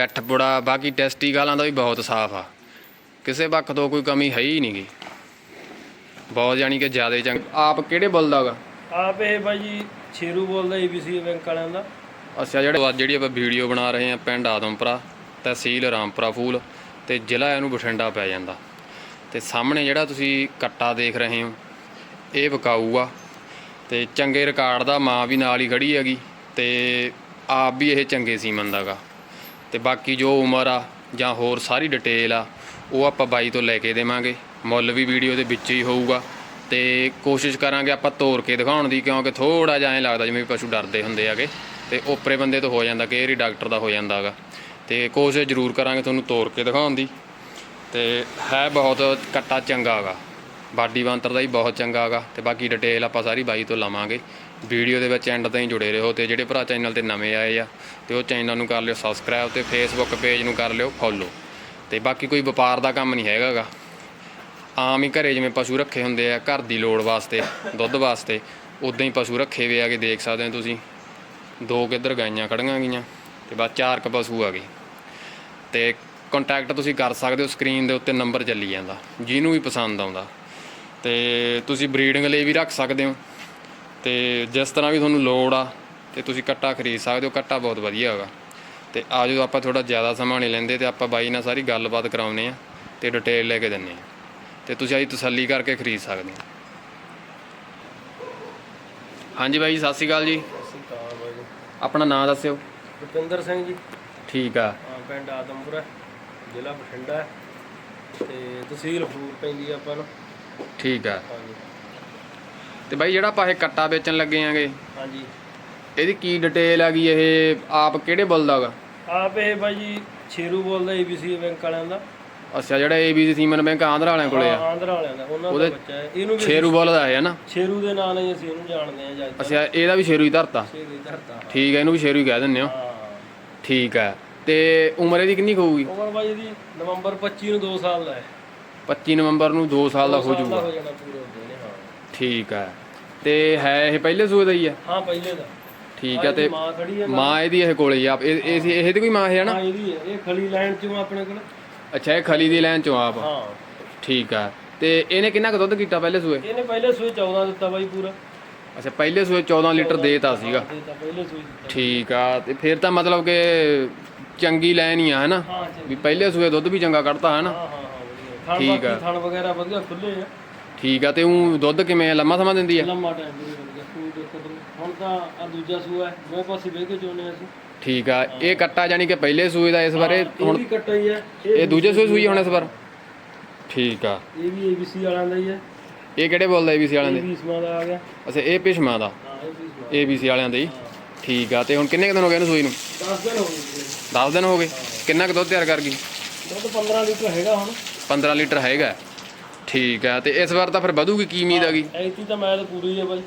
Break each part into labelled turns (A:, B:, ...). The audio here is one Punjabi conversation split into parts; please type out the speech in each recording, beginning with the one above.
A: ਪਿੱਠ ਪੁੜਾ ਬਾਕੀ ਟੈਸਟੀ ਗਾਲਾਂ ਦਾ ਵੀ ਬਹੁਤ ਸਾਫ਼ ਆ। ਕਿਸੇ ਪੱਖ ਤੋਂ ਕੋਈ ਕਮੀ ਹੈ ਹੀ ਨਹੀਂਗੀ ਬਹੁਤ ਜਾਨੀ ਕਿ ਜ਼ਿਆਦਾ ਚੰਗ ਆਪ ਕਿਹੜੇ ਬੁੱਲ ਦਾ ਗਾ?
B: ਆਪ ਇਹ ਬਾਈ ਜੀ ਛੇਰੂ ਬੋਲਦਾ ਏਬੀਸੀ ਬੈਂਕ ਵਾਲਿਆਂ ਦਾ।
A: ਅੱਛਾ ਜਿਹੜੇ ਅੱਜ ਜਿਹੜੀ ਆਪਾਂ ਵੀਡੀਓ ਬਣਾ ਰਹੇ ਹਾਂ ਪਿੰਡ ਆਦਮਪੁਰਾ ਤਹਿਸੀਲ ਰਾਮਪੁਰਾ ਫੂਲ ਤੇ ਜ਼ਿਲ੍ਹਾ ਇਹਨੂੰ ਬਠਿੰਡਾ ਪੈ ਜਾਂਦਾ। ਤੇ ਸਾਹਮਣੇ ਜਿਹੜਾ ਤੁਸੀਂ ਕੱਟਾ ਦੇਖ ਰਹੇ ਹੋ ਇਹ ਵਿਕਾਊ ਆ ਤੇ ਚੰਗੇ ਰਿਕਾਰਡ ਦਾ ਮਾਂ ਵੀ ਨਾਲ ਹੀ ਖੜੀ ਹੈਗੀ ਤੇ ਆਪ ਵੀ ਇਹ ਚੰਗੇ ਸੀਮਨ ਦਾਗਾ ਤੇ ਬਾਕੀ ਜੋ ਉਮਰ ਆ ਜਾਂ ਹੋਰ ਸਾਰੀ ਡਿਟੇਲ ਆ, ਉਹ ਆਪਾਂ ਬਾਈ ਤੋਂ ਲੈ ਕੇ ਦੇਵਾਂਗੇ। ਮੁੱਲ ਵੀ ਵੀਡੀਓ ਦੇ ਵਿੱਚ ਹੀ ਹੋਊਗਾ। ਤੇ ਕੋਸ਼ਿਸ਼ ਕਰਾਂਗੇ ਆਪਾਂ ਤੋੜ ਕੇ ਦਿਖਾਉਣ ਦੀ, ਕਿਉਂਕਿ ਥੋੜਾ ਜਿਹਾ ਐਂ ਲੱਗਦਾ ਜਿਵੇਂ ਵੀ ਪਸ਼ੂ ਡਰਦੇ ਹੁੰਦੇ ਆਗੇ ਤੇ ਓਪਰੇ ਬੰਦੇ ਤੋਂ ਹੋ ਜਾਂਦਾ ਕਿ ਇਹ ਡਾਕਟਰ ਦਾ ਹੋ ਜਾਂਦਾਗਾ ਤੇ ਕੋਸ਼ਿਸ਼ ਜ਼ਰੂਰ ਕਰਾਂਗੇ ਤੁਹਾਨੂੰ ਤੋੜ ਕੇ ਦਿਖਾਉਣ ਦੀ। ਤੇ ਹੈ ਬਹੁਤ ਕੱਟਾ ਚੰਗਾ ਹੈਗਾ। ਬਾਡੀ ਬੰਤਰ ਦਾ ਹੀ ਬਹੁਤ ਚੰਗਾ ਹੈਗਾ ਤੇ ਬਾਕੀ ਡਿਟੇਲ ਆਪਾਂ ਸਾਰੀ ਬਾਈ ਤੋਂ ਲਵਾਂਗੇ। ਵੀਡੀਓ ਦੇ ਵਿੱਚ ਐਂਡ ਤਾਈਂ ਜੁੜੇ ਰਹੋ ਤੇ ਜਿਹੜੇ ਭਰਾ ਚੈਨਲ ਤੇ ਨਵੇਂ ਆਏ ਆ ਤੇ ਉਹ ਚੈਨਲ ਨੂੰ ਕਰ ਲਿਓ ਸਬਸਕ੍ਰਾਈਬ ਤੇ ਫੇਸਬੁੱਕ ਪੇਜ ਨੂੰ ਕਰ ਲਿਓ ਫੋਲੋ ਤੇ ਬਾਕੀ ਕੋਈ ਵਪਾਰ ਦਾ ਕੰਮ ਨਹੀਂ ਹੈਗਾਗਾ ਆਮ ਹੀ ਘਰੇ ਜਿਵੇਂ ਪਸ਼ੂ ਰੱਖੇ ਹੁੰਦੇ ਆ, ਘਰ ਦੀ ਲੋੜ ਵਾਸਤੇ, ਦੁੱਧ ਵਾਸਤੇ, ਉਦਾਂ ਹੀ ਪਸ਼ੂ ਰੱਖੇ ਹੋਏ ਆਗੇ ਦੇਖ ਸਕਦੇ ਹੋ ਤੁਸੀਂ। ਦੋ ਕਿੱਧਰ ਗਾਈਆਂ ਖੜੀਆਂ ਗਈਆਂ ਤੇ ਬਸ ਚਾਰ ਕ ਪਸ਼ੂ ਆ ਗਏ ਤੇ ਕੰਟੈਕਟ ਤੁਸੀਂ ਕਰ ਸਕਦੇ ਹੋ ਸਕਰੀਨ ਦੇ ਉੱਤੇ ਨੰਬਰ ਚੱਲੀ ਜਾਂਦਾ, ਜਿਹਨੂੰ ਵੀ ਪਸੰਦ ਆਉਂਦਾ। ਤੇ ਤੁਸੀਂ ਬਰੀਡਿੰਗ ਲਈ ਵੀ ਰੱਖ ਸਕਦੇ ਹੋ। ਤੇ ਜਿਸ ਤਰ੍ਹਾਂ ਵੀ ਤੁਹਾਨੂੰ ਲੋੜ ਆ ਤੇ ਤੁਸੀਂ ਕੱਟਾ ਖਰੀਦ ਸਕਦੇ ਹੋ। ਕੱਟਾ ਬਹੁਤ ਵਧੀਆ ਹੈਗਾ। ਤੇ ਆ ਜਦੋਂ ਆਪਾਂ ਥੋੜਾ ਜ਼ਿਆਦਾ ਸਮਾਂ ਨਹੀਂ ਲੈਂਦੇ ਤੇ ਆਪਾਂ ਬਾਈ ਨਾਲ ਸਾਰੀ ਗੱਲਬਾਤ ਕਰਾਉਨੇ ਆ ਤੇ ਡਿਟੇਲ ਲੈ ਕੇ ਦਿੰਨੇ ਆ ਤੇ ਤੁਸੀਂ ਆਹੀ ਤਸੱਲੀ ਕਰਕੇ ਖਰੀਦ ਸਕਦੇ ਹੋ। ਹਾਂਜੀ ਬਾਈ ਸਤਿ ਸ਼੍ਰੀ ਅਕਾਲ ਜੀ। ਆਪਣਾ ਨਾਮ ਦੱਸਿਓ।
B: ਰੁਪਿੰਦਰ ਸਿੰਘ ਜੀ।
A: ਠੀਕ ਆ।
B: ਪਿੰਡ ਆਦਮਪੁਰਾ ਜ਼ਿਲ੍ਹਾ ਬਠਿੰਡਾ ਤੇ ਤਹਿਸੀਲ ਫੂਲ ਪੈਂਦੀ ਆਪਾਂ ਨੂੰ।
A: ਠੀਕ ਆ।
B: ਹਾਂਜੀ।
A: ਤੇ ਬਾਈ ਜਿਹੜਾ ਆਪਾਂ ਇਹ ਕੱਟਾ ਵੇਚਣ ਲੱਗੇ ਆਂਗੇ
B: ਹਾਂਜੀ।
A: ਇਹਦੀ ਕੀ ਡਿਟੇਲ ਹੈਗੀ ਇਹ? ਆਪ ਕਿਹੜੇ ਬੁੱਲ ਦਾ
B: ਆਪ ਇਹ ਬਾਈ ਜੀ ਛੇਰੂ ਬੋਲਦਾ ਏਬੀਸੀ ਬੈਂਕ ਵਾਲਿਆਂ ਦਾ।
A: ਅੱਛਾ ਜਿਹੜਾ ਏਬੀਸੀ ਸੀਮਨ ਬੈਂਕ ਆਂਧਰਾ ਵਾਲਿਆਂ ਕੋਲੇ ਆ।
B: ਆਂਧਰਾ ਵਾਲਿਆਂ ਦਾ ਉਹਨਾਂ ਦਾ
A: ਉਹਦੇ
B: ਬੱਚਾ ਹੈ। ਇਹਨੂੰ ਵੀ
A: ਛੇਰੂ ਬੁੱਲ ਦਾ ਹੈ ਨਾ?
B: ਛੇਰੂ ਦੇ ਨਾਂ ਨਾਲ ਹੀ ਅਸੀਂ ਇਹਨੂੰ ਜਾਣਦੇ ਹਾਂ ਜੱਜ
A: ਅੱਛਾ ਇਹਦਾ ਵੀ ਸ਼ੇਰੂ ਹੀ ਧਰਤਾ?
B: ਛੇਰੂ ਹੀ ਧਰਤਾ
A: ਠੀਕ ਹੈ ਇਹਨੂੰ ਵੀ ਸ਼ੇਰੂ ਹੀ ਕਹਿ ਦਿੰਦੇ ਹੋ।
B: ਹਾਂ।
A: ਠੀਕ ਹੈ ਤੇ ਉਮਰ ਇਹਦੀ ਕਿੰਨੀ ਕੁ ਹੋਊਗੀ?
B: ਉਮਰ ਬਾਈ ਦੀ ਨਵੰਬਰ 25 ਨੂੰ 2 ਸਾਲ ਦਾ ਹੈ।
A: 25 ਨਵੰਬਰ ਨੂੰ 2 ਸਾਲ ਦਾ ਹੋ ਜਾਊਗਾ।
B: ਹੋ ਜਾਣਾ ਪੂਰੇ ਹੁੰਦੇ ਨੇ ਹਾਂ।
A: ਠੀਕ ਹੈ। ਤੇ ਹੈ ਇਹ ਪਹਿਲੇ ਸੂਏ ਦਾ ਹੀ ਆ
B: ਹਾਂ ਪਹਿਲੇ ਦਾ।
A: ਠੀਕ ਹੈ ਤੇ
B: ਮਾਂ ਖੜੀ ਹੈ
A: ਮਾਂ ਇਹਦੀ ਇਹ ਕੋਲੇ ਹੀ ਆ। ਇਹ ਇਹ ਇਹਦੀ ਕੋਈ ਮਾਂ ਹੈ ਨਾ?
B: ਹਾਂ ਇਹਦੀ ਹੈ। ਇਹ ਖਲੀ ਲਾਈਨ ਚੋਂ ਆਪਣੇ ਕੋਲ।
A: ਅੱਛਾ ਇਹ ਖਲੀ ਦੀ ਲਾਈਨ ਚੋਂ ਆਪ।
B: ਹਾਂ।
A: ਠੀਕ ਆ ਤੇ ਇਹਨੇ ਕਿੰਨਾ ਕੁ ਦੁੱਧ ਕੀਤਾ ਪਹਿਲੇ ਸੂਏ?
B: ਇਹਨੇ ਪਹਿਲੇ ਸੂਏ 14 ਦਿੱਤਾ ਬਾਈ ਪੂਰਾ।
A: ਅੱਛਾ ਪਹਿਲੇ ਸੂਏ 14 ਲੀਟਰ ਦੇਤਾ ਸੀਗਾ।
B: ਦੇ ਤਾਂ ਪਹਿਲੇ ਸੂਏ ਦਿੱਤਾ।
A: ਠੀਕ ਆ ਤੇ ਫਿਰ ਤਾਂ ਮਤਲਬ ਕਿ ਚੰਗੀ ਲਾਈਨ ਹੀ ਆ ਹੈਨਾ
B: ਹਾਂ ਚੰਗੀ।
A: ਵੀ ਪਹਿਲੇ ਸੂਏ ਦੁੱਧ ਵੀ ਚੰਗਾ ਕੱਢਤਾ ਹੈ ਨਾ?
B: ਹਾਂ ਹਾਂ ਹਾਂ। ਥਣ
A: ਠੀਕ ਆ।
B: ਥਣ ਵਗੈਰਾ ਵਧੀਆ ਖੁੱਲੇ ਆ।
A: ਠੀਕ ਆ ਤੇ ਉਹ ਦੁੱਧ ਕਿਵੇਂ ਆ? ਲੰਮਾ ਸਮਾਂ ਦਿੰਦੀ ਆ?
B: ਲੰਮਾ ਟਾਈਮ ਪੂਰੇ ਵਧੀਆ ਕੋਈ ਦਿੱਕਤ ਨਹੀਂ। ਹੁਣ ਤਾਂ ਆ ਦੂਜਾ ਸੂਆ ਹੈ ਦੋਵੇਂ ਪਾਸੇ ਵੇਖ ਕੇ ਚੋਨੇ ਅਸੀਂ
A: ਠੀਕ ਆ ਇਹ ਕੱਟਾ ਜਾਨੀ ਕਿ ਪਹਿਲੇ ਸੂਏ ਦਾ ਇਸ ਵਾਰੇ
B: ਇਹ ਵੀ ਕੱਟਾ ਹੀ ਹੈ
A: ਇਹ ਦੂਜੇ ਸੂਏ ਸੂਈ ਹੁਣ ਇਸ ਵਾਰ? ਠੀਕ ਆ।
B: ਇਹ ਵੀ ਏਬੀਸੀ ਵਾਲਿਆਂ ਦਾ ਹੀ ਹੈ
A: ਇਹ ਕਿਹੜੇ ਬੋਲਦਾ ਏਬੀਸੀ ਵਾਲਿਆਂ
B: ਇਹ
A: ਦੇ?
B: ਵੀ ਇਸਮਾ ਦਾ ਆ ਗਿਆ।
A: ਅੱਛਾ ਇਹ ਪਿਛਮਾ ਦਾ।
B: ਹਾਂ ਇਹ ਵੀ ਇਸਮਾ
A: ਏਬੀਸੀ ਵਾਲਿਆਂ ਦੇ ਹੀ। ਠੀਕ ਆ ਤੇ ਹੁਣ ਕਿੰਨੇ ਕੁ ਦਿਨ ਹੋ ਗਏ ਇਹਨੂੰ ਸੂਈ ਨੂੰ?
B: 10 ਦਿਨ ਹੋ ਗਏ ਜੀ।
A: 10 ਦਿਨ ਹੋ ਗਏ। ਕਿੰਨਾ ਕੁ ਦੁੱਧ ਤਿਆਰ ਕਰ ਗਈ?
B: ਦੁੱਧ 15 ਲੀਟਰ ਹੈਗਾ ਹੁਣ।
A: 15 ਲੀਟਰ ਹੈਗਾ। ਠੀਕ ਆ ਤੇ ਇਸ ਵਾਰ ਤਾਂ ਫਿਰ ਵਧੂਗੀ ਕੀ ਉਮੀਦ ਹੈਗੀ?
B: ਐਤੀ ਤਾਂ ਮੈਂ ਤਾਂ ਪੂਰੀ ਹੈ ਬਾਈ।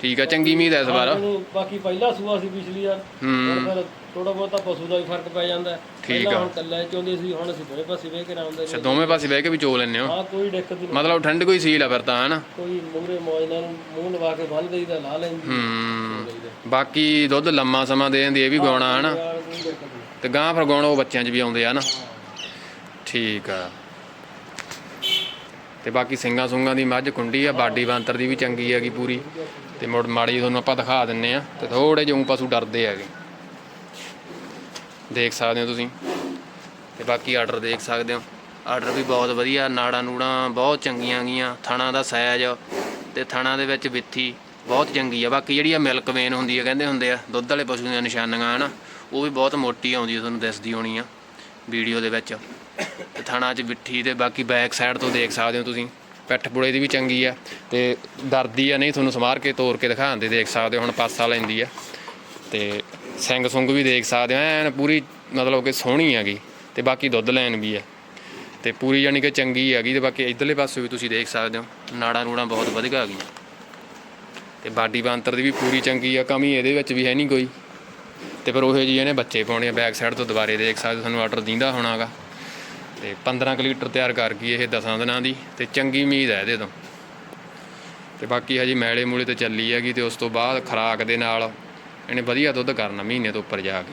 A: ਠੀਕ ਆ ਚੰਗੀ ਉਮੀਦ ਹੈ ਇਸ ਵਾਰ।
B: ਬਾਕੀ ਪਹਿਲਾ ਸੂਆ ਸੀ ਪਿਛਲੀ ਵਾਰ। ਹੁਣ ਫਿਰ ਥੋੜਾ ਬਹੁਤਾ ਪਸ਼ੂ ਦਾ ਵੀ ਫ਼ਰਕ ਪੈ ਜਾਂਦਾ ਹੈ।
A: ਠੀਕ
B: ਪਹਿਲਾਂ
A: ਆ।
B: ਹੁਣ ਕੱਲਾ ਚਾਹੁੰਦੇ ਸੀ ਹੁਣ ਅਸੀਂ ਦੋਵੇਂ ਪਾਸੇ ਵੇਖ ਕੇ ਆਉਂਦੇ
A: ਅੱਛਾ ਦੋਵੇਂ ਪਾਸੇ ਬਹਿ ਕੇ ਵੀ ਚੋ ਲੈਂਦੇ ਹੋ?
B: ਹਾਂ ਕੋਈ ਦਿੱਕਤ ਨਹੀਂ।
A: ਮਤਲਬ ਠੰਡ ਕੋਈ ਸੀਲ ਆ ਫਿਰ ਤਾਂ ਹੈ ਨਾ
B: ਕੋਈ ਮੂਹਰੇ ਮੌਜ ਨਾਲ ਮੂੰਹ ਲਵਾ ਕੇ ਬੰਨ ਦੇਈਦਾ ਲਾ ਲੈਂਦੀ
A: ਹੂੰ। ਬਾਕੀ ਦੁੱਧ ਲੰਮਾ ਸਮਾਂ ਦੇ ਦਿੰਦੀ ਇਹ ਵੀ ਗਾਉਣਾ ਹੈ ਨਾ
B: ਯਾਰ ਕੋਈ ਦਿੱਕਤ ਨਹੀਂ।
A: ਤੇ ਗਾਂ ਫਿਰ ਗਾਉਣ ਉਹ ਬੱਚਿਆਂ 'ਚ ਵੀ ਆਉਂਦੇ ਆ ਨਾ ਠੀਕ ਆ। ਤੇ ਬਾਕੀ ਸਿੰਘਾਂ ਸੁੰਗਾਂ ਦੀ ਮੱਝ ਕੁੰਡੀ ਆ, ਬਾਡੀ ਬਾਂਤਰ ਦੀ ਵੀ ਚੰਗੀ ਹੈਗੀ ਪੂਰੀ। ਤੇ ਮੁੜ ਮਾੜੀ ਤੁਹਾਨੂੰ ਆਪਾਂ ਦਿਖਾ ਦਿੰਨੇ ਆ, ਤੇ ਥੋੜੇ ਜਿਹੇ ਪਸ਼ੂ ਡਰਦੇ ਹੈਗੇ। ਦੇਖ ਸਕਦੇ ਹੋ ਤੁਸੀਂ। ਤੇ ਬਾਕੀ ਆਰਡਰ ਦੇਖ ਸਕਦੇ ਹੋ। ਆਰਡਰ ਵੀ ਬਹੁਤ ਵਧੀਆ, ਨਾੜਾ ਨੂੜਾਂ ਬਹੁਤ ਚੰਗੀਆਂ ਗੀਆਂ, ਥਣਾ ਦਾ ਸਾਈਜ਼ ਤੇ ਥਣਾ ਦੇ ਵਿੱਚ ਵਿੱਥੀ ਬਹੁਤ ਚੰਗੀ ਆ। ਬਾਕੀ ਜਿਹੜੀ ਆ ਮਿਲਕ ਵੇਨ ਹੁੰਦੀ ਆ, ਕਹਿੰਦੇ ਹੁੰਦੇ ਆ, ਦੁੱਧ ਵਾਲੇ ਪਸ਼ੂ ਦੀਆਂ ਨਿਸ਼ਾਨੀਆਂ, ਹਨਾ, ਉਹ ਵੀ ਬਹੁਤ ਮੋਟੀ ਆਉਂਦੀ ਆ, ਤੁਹਾਨੂੰ ਦਿਸਦੀ ਹੋਣੀ ਆ, ਵੀਡੀਓ ਦੇ ਵਿੱਚ। ਥਣਾ 'ਚ ਵਿੱਥੀ ਤੇ ਬਾਕੀ ਬੈਕ ਸਾਈਡ ਤੋਂ ਦੇਖ ਸਕਦੇ ਹੋ ਤੁਸੀਂ। ਪਿੱਠ ਪੁੜੇ ਦੀ ਵੀ ਚੰਗੀ ਆ ਤੇ ਦਰਦੀ ਆ ਨਹੀਂ ਤੁਹਾਨੂੰ ਸਮਾਰ ਕੇ ਤੋੜ ਕੇ ਦਿਖਾਉਂਦੇ ਦੇਖ ਸਕਦੇ ਹੋ ਹੁਣ ਪਾਸਾ ਲੈਂਦੀ ਆ। ਤੇ ਸਿੰਘ ਸੁੰਗ ਵੀ ਦੇਖ ਸਕਦੇ ਹੋ ਐਨ ਪੂਰੀ ਮਤਲਬ ਕਿ ਸੋਹਣੀ ਹੈਗੀ ਤੇ ਬਾਕੀ ਦੁੱਧ ਲੈਣ ਵੀ ਆ। ਤੇ ਪੂਰੀ ਯਾਨੀ ਕਿ ਚੰਗੀ ਹੈਗੀ ਤੇ ਬਾਕੀ ਇਧਰਲੇ ਪਾਸੇ ਵੀ ਤੁਸੀਂ ਦੇਖ ਸਕਦੇ ਹੋ ਨਾੜਾਂ ਨੂੜਾਂ ਬਹੁਤ ਵਧੀਆ ਹੈਗੀਆਂ। ਤੇ ਬਾਡੀ ਬਾਂਤਰ ਦੀ ਵੀ ਪੂਰੀ ਚੰਗੀ ਆ ਕਮੀ ਇਹਦੇ ਵਿੱਚ ਵੀ ਹੈ ਨਹੀਂ ਕੋਈ। ਤੇ ਫਿਰ ਉਹੇ ਜੀ ਇਹਨੇ ਬੱਚੇ ਪਾਉਣੇ ਆ ਬੈਕ ਸਾਈਡ ਤੋਂ ਦੁਬਾਰੇ ਦੇਖ ਸਕਦੇ ਹੋ, ਤੁਹਾਨੂੰ ਆਰਡਰ ਦਿੰਦਾ ਹੋਣਾਗਾ। ਤੇ 15 ਕੁ ਲੀਟਰ ਤਿਆਰ ਕਰ ਗਈ ਇਹ 10 ਦਿਨਾਂ ਦੀ ਤੇ ਚੰਗੀ ਉਮੀਦ ਹੈ ਇਹਦੇ ਤੋਂ। ਤੇ ਬਾਕੀ ਹਜੇ ਮੈਲੇ ਮੂਲੇ ਤੇ ਚੱਲੀ ਹੈਗੀ ਤੇ ਉਸ ਤੋਂ ਬਾਅਦ ਖਰਾਕ ਦੇ ਨਾਲ ਇਹਨੇ ਵਧੀਆ ਦੁੱਧ ਕਰਨਾ ਮਹੀਨੇ ਤੋਂ ਉੱਪਰ ਜਾ ਕੇ।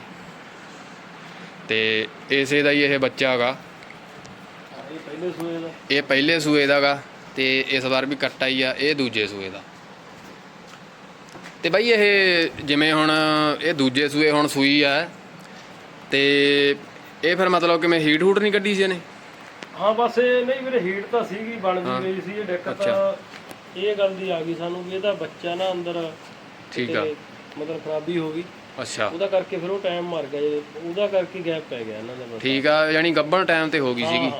A: ਤੇ ਇਸੇ ਦਾ ਹੀ ਇਹ ਬੱਚਾ ਹੈਗਾ
B: ਇਹ ਪਹਿਲੇ ਸੂਏ ਦਾ
A: ਇਹ ਪਹਿਲੇ ਦਾਗਾ ਤੇ ਇਸ ਵਾਰ ਵੀ ਕੱਟਾ ਹੀ ਆ, ਇਹ ਦੂਜੇ ਸੂਏ ਦਾ। ਤੇ ਬਾਈ ਇਹ ਜਿਵੇਂ ਹੁਣ ਇਹ ਦੂਜੇ ਸੂਏ ਹੁਣ ਸੂਈ ਆ ਤੇ ਇਹ ਫਿਰ ਮਤਲਬ ਕਿ ਮੈਂ ਹੀਟ ਹੂਟ ਨਹੀਂ ਕੱਢੀ ਸੀ ਇਹਨੇ?
B: ਹਾਂ ਬਸ ਇਹ ਨਹੀਂ ਵੀਰੇ ਹੀਟ ਤਾਂ ਸੀਗੀ ਬਣਦੀ ਗਈ ਸੀ ਇਹ ਦਿੱਕਤ। ਇਹ ਗੱਲ ਦੀ ਆ ਗਈ ਸਾਨੂੰ ਵੀ ਇਹਦਾ ਬੱਚਾ ਨਾ ਅੰਦਰ
A: ਠੀਕ ਆ।
B: ਮਤਲਬ ਖਰਾਬੀ ਹੋ ਗਈ।
A: ਅੱਛਾ।
B: ਉਹਦਾ ਕਰਕੇ ਫਿਰ ਉਹ ਟਾਈਮ ਮਰ ਗਿਆ ਉਹਦਾ ਕਰਕੇ ਗੈਪ ਪੈ ਗਿਆ ਇਹਨਾਂ ਦਾ
A: ਠੀਕ ਆ ਯਾਨੀ ਗੱਬਣ ਟਾਈਮ ਤੇ ਹੋ ਗਈ ਸੀਗੀ।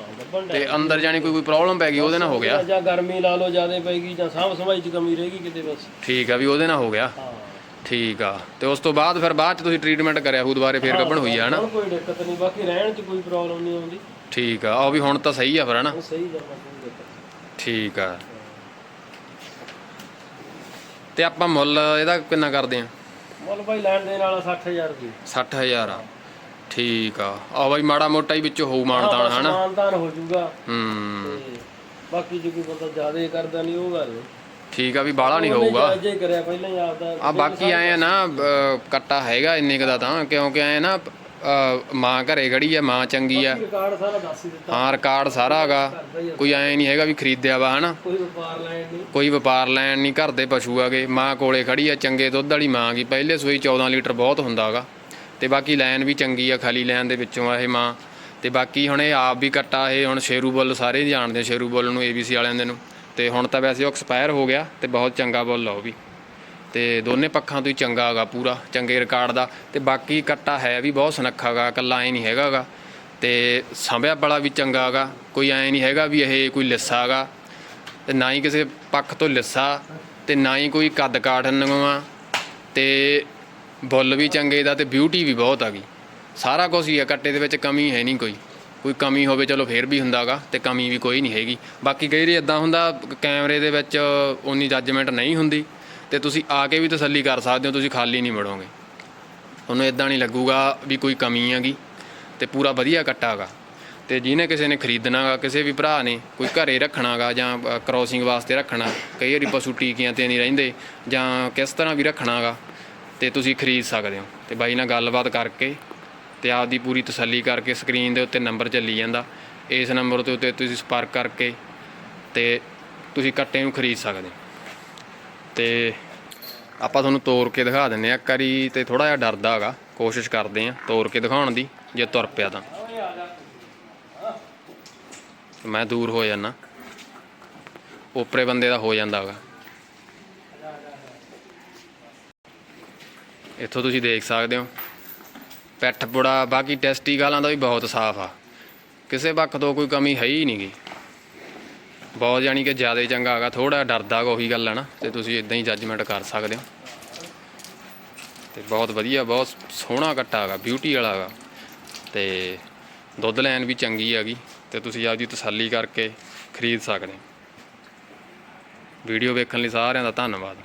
A: ਤੇ ਅੰਦਰ ਜਾਨੀ ਕੋਈ ਕੋਈ ਪ੍ਰੋਬਲਮ ਪੈ ਗਈ ਉਹਦੇ ਨਾਲ ਹੋ ਗਿਆ।
B: ਜਾਂ ਗਰਮੀ ਲਾ ਲਓ ਜ਼ਿਆਦਾ ਪੈਗੀ ਜਾਂ ਸਾਂਭ ਸਮਾਈ ਚ ਕਮੀ ਰਹੇਗੀ ਕਿਤੇ ਬਸ।
A: ਠੀਕ ਆ ਵੀ ਉਹਦੇ ਨਾਲ ਹੋ ਗਿਆ। ਠੀਕ ਆ। ਤੇ ਉਸ ਤੋਂ ਬਾਅਦ ਫਿਰ ਬਾਅਦ ਚ ਤੁਸੀਂ ਟ੍ਰੀਟਮੈਂਟ ਕਰਿਆ ਹੋਊ ਦੁਬਾਰੇ ਫੇਰ ਗੱਬਣ ਹੋਈ ਆ ਹਨਾ
B: ਹੁਣ ਕੋਈ ਦਿੱਕਤ ਨਹੀਂ ਬਾਕੀ ਰਹਿਣ ਚ ਕੋਈ ਪ੍ਰੋਬਲਮ ਨਹੀਂ ਆਉਂਦੀ।
A: ਠੀਕ ਆ ਉਹ ਵੀ ਹੁਣ ਤਾਂ ਸਹੀ ਆ ਫਿਰ ਹਨਾ?
B: ਉਹ ਸਹੀ ਜਾਣਾ ਕੋਈ ਦਿੱਕਤ
A: ਠੀਕ ਆ। ਤੇ ਆਪਾਂ ਮੁੱਲ ਇਹਦਾ ਕਿੰਨਾ ਕਰਦੇ ਆ?
B: ਮੁੱਲ ਭਾਈ ਲੈਣ ਦੇਣ ਵਾਲਾ 60000 ਰੁਪਏ।
A: 60000 ਆ। ਠੀਕ ਆ। ਆ ਬਾਈ ਮਾੜਾ ਮੋਟਾ ਹੀ ਵਿੱਚ ਹੋਊ ਮਾਨਤਾਨ ਹਨਾ?
B: ਮਾਨਤਾਨ ਹੋ ਜਾਊਗਾ
A: ਹੂੰ।
B: ਤੇ ਬਾਕੀ ਜੇ ਕੋਈ ਬੰਦਾ ਜ਼ਿਆਦਾ ਕਰਦਾ ਨਹੀਂ ਉਹ ਗੱਲ ਨਹੀਂ।
A: ਠੀਕ ਆ ਵੀ ਬਾਹਲਾ ਨਹੀਂ ਹੋਊਗਾ।
B: ਅਜੇ ਕਰਿਆ ਪਹਿਲਾਂ ਹੀ ਆਪਦਾ
A: ਆ ਬਾਕੀ ਆਏ ਆ ਨਾ ਅ, ਕੱਟਾ ਹੈਗਾ ਇੰਨੇ ਕੁ ਦਾ ਤਾਂ ਕਿਉਂਕਿ ਆਏ ਨਾ ਅ, ਮਾਂ ਘਰੇ ਖੜੀ ਆ ਮਾਂ ਚੰਗੀ ਆ।
B: ਰਿਕਾਰਡ ਸਾਰਾ ਦੱਸ ਹੀ ਦਿੱਤਾ।
A: ਹਾਂ ਰਿਕਾਰਡ ਸਾਰਾ ਹੈਗਾ। ਕੋਈ ਐ ਨਹੀਂ ਹੈਗਾ ਵੀ ਖਰੀਦਿਆ ਵਾ ਹਨਾ।
B: ਕੋਈ ਵਪਾਰ ਲੈਣ ਨਹੀਂ।
A: ਕੋਈ ਵਪਾਰ ਲੈਣ ਨਹੀਂ ਘਰ ਦੇ ਪਸ਼ੂ ਆਗੇ ਮਾਂ ਕੋਲੇ ਖੜੀ ਆ ਚੰਗੇ ਦੁੱਧ ਵਾਲੀ ਮਾਂ ਗੀ ਪਹਿਲੇ ਸੂਈ 14 ਲੀਟਰ ਬਹੁਤ ਹੁੰਦਾ ਹੈਗਾ। ਤੇ ਬਾਕੀ ਲੈਣ ਵੀ ਚੰਗੀ ਆ ਖਾਲੀ ਲੈਣ ਦੇ ਵਿੱਚੋਂ ਆ ਇਹ ਮਾਂ। ਤੇ ਬਾਕੀ ਹੁਣ ਇਹ ਆਪ ਵੀ ਕੱਟਾ ਇਹ ਹੁਣ ਸ਼ੇਰੂ ਬੁੱਲ ਸਾਰੇ ਜਾਣਦੇ ਆ ਸ਼ੇਰੂ ਬੁੱਲ ਨੂੰ ABC ਵਾਲਿਆਂ ਦੇ ਨੂੰ। ਤੇ ਹੁਣ ਤਾਂ ਵੈਸੇ ਉਹ ਐਕਸਪਾਇਰ ਹੋ ਗਿਆ ਤੇ ਬਹੁਤ ਚੰਗਾ ਬੁੱਲ ਆ ਉਹ ਵੀ। ਤੇ ਦੋਨੇ ਪੱਖਾਂ ਤੋਂ ਹੀ ਚੰਗਾ ਹੈਗਾ ਪੂਰਾ, ਚੰਗੇ ਰਿਕਾਰਡ ਦਾ। ਤੇ ਬਾਕੀ ਕੱਟਾ ਹੈ ਵੀ ਬਹੁਤ ਸੁਨੱਖਾ ਗਾ, ਇਕੱਲਾ ਐ ਨਹੀਂ ਹੈਗਾ ਗਾ। ਤੇ ਸੰਭਿਆ ਬੜਾ ਵੀ ਚੰਗਾ ਹੈਗਾ ਕੋਈ ਐ ਨਹੀਂ ਹੈਗਾ ਵੀ ਇਹ ਕੋਈ ਲਿੱਸਾ ਹੈਗਾ ਤੇ ਨਾ ਹੀ ਕਿਸੇ ਪੱਖ ਤੋਂ ਲਿੱਸਾ, ਤੇ ਨਾ ਹੀ ਕੋਈ ਕੱਦ ਕਾਠ ਨੰਗਵਾ। ਤੇ ਬੁੱਲ ਵੀ ਚੰਗੇ ਦਾ ਤੇ ਬਿਊਟੀ ਵੀ ਬਹੁਤ ਆ ਗਈ ਸਾਰਾ ਕੁਝ ਹੀ ਆ, ਕੱਟੇ ਦੇ ਵਿੱਚ ਕਮੀ ਹੈ ਨਹੀਂ ਕੋਈ। ਕੋਈ ਕਮੀ ਹੋਵੇ ਚਲੋ ਫੇਰ ਵੀ ਹੁੰਦਾਗਾ ਤੇ ਕਮੀ ਵੀ ਕੋਈ ਨਹੀਂ ਹੈਗੀ। ਬਾਕੀ ਕਈ ਵਾਰੀ ਇਦਾਂ ਹੁੰਦਾ ਕੈਮਰੇ ਦੇ ਵਿੱਚ ਉਨੀ ਜੱਜਮੈਂਟ ਨਹੀਂ ਹੁੰਦੀ ਤੇ ਤੁਸੀਂ ਆ ਕੇ ਵੀ ਤਸੱਲੀ ਕਰ ਸਕਦੇ ਹੋ, ਤੁਸੀਂ ਖਾਲੀ ਨਹੀਂ ਮੜੋਗੇ। ਤੁਹਾਨੂੰ ਇਦਾਂ ਨਹੀਂ ਲੱਗੂਗਾ ਵੀ ਕੋਈ ਕਮੀ ਹੈਗੀ ਤੇ ਪੂਰਾ ਵਧੀਆ ਕੱਟਾਗਾ। ਤੇ ਜਿਹਨੇ ਕਿਸੇ ਨੇ ਖਰੀਦਣਾਗਾ, ਕਿਸੇ ਵੀ ਭਰਾ ਨੇ ਕੋਈ ਘਰੇ ਰੱਖਣਾਗਾ ਜਾਂ ਕ੍ਰੋਸਿੰਗ ਵਾਸਤੇ ਰੱਖਣਾ, ਕਈ ਵਾਰੀ ਪਸ਼ੂ ਟੀਕੀਆਂ ਤੇ ਨਹੀਂ ਰਹਿੰਦੇ ਜਾਂ ਕਿਸ ਤਰ੍ਹਾਂ ਵੀ ਰੱਖਣਾਗਾ ਤੇ ਤੁਸੀਂ ਖਰੀਦ ਸਕਦੇ ਹੋ। ਤੇ ਬਾਈ ਨਾਲ ਗੱਲਬਾਤ ਕਰਕੇ ਤੇ ਆਪਦੀ ਪੂਰੀ ਤਸੱਲੀ ਕਰਕੇ ਸਕਰੀਨ ਦੇ ਉੱਤੇ ਨੰਬਰ ਚੱਲੀ ਜਾਂਦਾ। ਇਸ ਨੰਬਰ ਦੇ ਉੱਤੇ ਤੁਸੀਂ ਸੰਪਰਕ ਕਰਕੇ ਤੇ ਤੁਸੀਂ ਕੱਟੇ ਨੂੰ ਖਰੀਦ ਸਕਦੇ ਹੋ। ਤੇ ਆਪਾਂ ਤੁਹਾਨੂੰ ਤੋੜ ਕੇ ਦਿਖਾ ਦਿੰਨੇ ਆ ਕਰੀ ਤੇ ਥੋੜਾ ਜਿਹਾ ਡਰਦਾ ਹੈਗਾ। ਕੋਸ਼ਿਸ਼ ਕਰਦੇ ਆ ਤੋੜ ਕੇ ਦਿਖਾਉਣ ਦੀ, ਜੇ ਤੁਰ ਪਿਆ ਤਾਂ। ਮੈਂ ਦੂਰ ਹੋ ਜਾਣਾ ਉਪਰੇ ਬੰਦੇ ਦਾ ਹੋ ਜਾਂਦਾ ਹੈਗਾ। ਇੱਥੋਂ ਤੁਸੀਂ ਦੇਖ ਸਕਦੇ ਹੋ। ਪੈਠ ਪੁੜਾ ਬਾਕੀ ਟੈਸਟੀਕਲਾਂ ਦਾ ਵੀ ਬਹੁਤ ਸਾਫ਼ ਆ। ਕਿਸੇ ਪੱਖ ਤੋਂ ਕੋਈ ਕਮੀ ਹੈ ਹੀ ਨਹੀਂਗੀ ਬਹੁਤ ਜਾਨੀ ਕਿ ਜ਼ਿਆਦਾ ਚੰਗਾ ਹੈਗਾ ਥੋੜਾ ਡਰਦਾ ਗਾ ਉਹੀ ਗੱਲ ਹੈ ਨਾ, ਤੇ ਤੁਸੀਂ ਇਦਾਂ ਹੀ ਜੱਜਮੈਂਟ ਕਰ ਸਕਦੇ ਹੋ। ਤੇ ਬਹੁਤ ਵਧੀਆ, ਬਹੁਤ ਸੋਹਣਾ ਕੱਟਾ ਹੈਗਾ ਬਿਊਟੀ ਵਾਲਾ ਹੈਗਾ। ਤੇ ਦੁੱਧ ਲੈਣ ਵੀ ਚੰਗੀ ਹੈਗੀ, ਤੇ ਤੁਸੀਂ ਆਪਦੀ ਤਸੱਲੀ ਕਰਕੇ ਖਰੀਦ ਸਕਦੇ ਹੋ। ਵੀਡੀਓ ਵੇਖਣ ਲਈ ਸਾਰਿਆਂ ਦਾ ਧੰਨਵਾਦ।